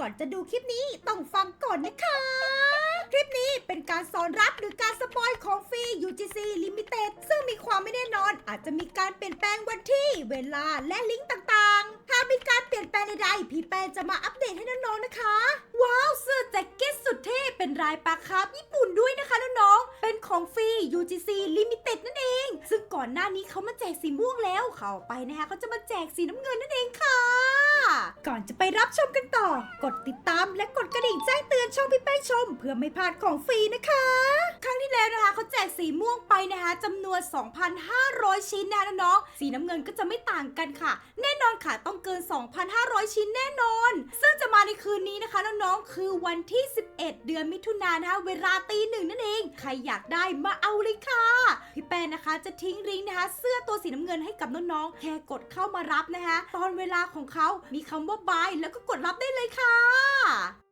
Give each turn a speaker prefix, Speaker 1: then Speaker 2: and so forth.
Speaker 1: ก่อนจะดูคลิปนี้ต้องฟังก่อนนะคะ คลิปนี้เป็นการสอนรับหรือการสปอยของฟรี UGC Limited ซึ่งมีความไม่แน่นอนอาจจะมีการเปลี่ยนแปลงวันที่ เวลาและลิงก์ต่างๆ ถ้ามีการเปลี่ยนแปลงใดๆพี่แปนจะมาอัปเดตให้น้องๆนะคะ ว้าวเสื้อแจ็คเก็ตสุดเท่เป็นลายปลาคาร์ฟญี่ปุ่นด้วยนะคะน้องๆเป็นของฟรี UGC Limited นั่นเอง ซึ่งก่อนหน้านี้เขามาแจกสีม่วงแล้วเขาไปนะคะเขาจะมาแจกสีน้ำเงินนั่นเองค่ะ ก่อนจะไปรับชมกันต่อ กดติดตามและกดกระดิ่งแจ้งเตือนช่องพี่แป้งชม เพื่อไม่พลาดของฟรีนะคะ ครั้งที่แล้ว เขาแจกสีม่วงไปนะคะจำนวน 2,500 ชิ้นนะน้องๆสีน้ำเงินก็จะไม่ต่างกันค่ะ แน่นอนค่ะต้องเกิน 2,500 ชิ้นแน่นอน ซึ่งจะมาในคืนนี้นะคะน้องๆคือวันที่ 11 เดือนมิถุนายนนะคะเวลาตีหนึ่งนั่นเอง ใครอยากได้มาเอาเลยค่ะ พี่แป้งนะคะจะทิ้งลิงนะคะ เสื้อตัวสีน้ำเงินให้กับน้องๆแค่กดเข้ามารับนะคะ ตอนเวลาของเขามีคำว่าบายแล้วก็กดรับได้เลยค่ะ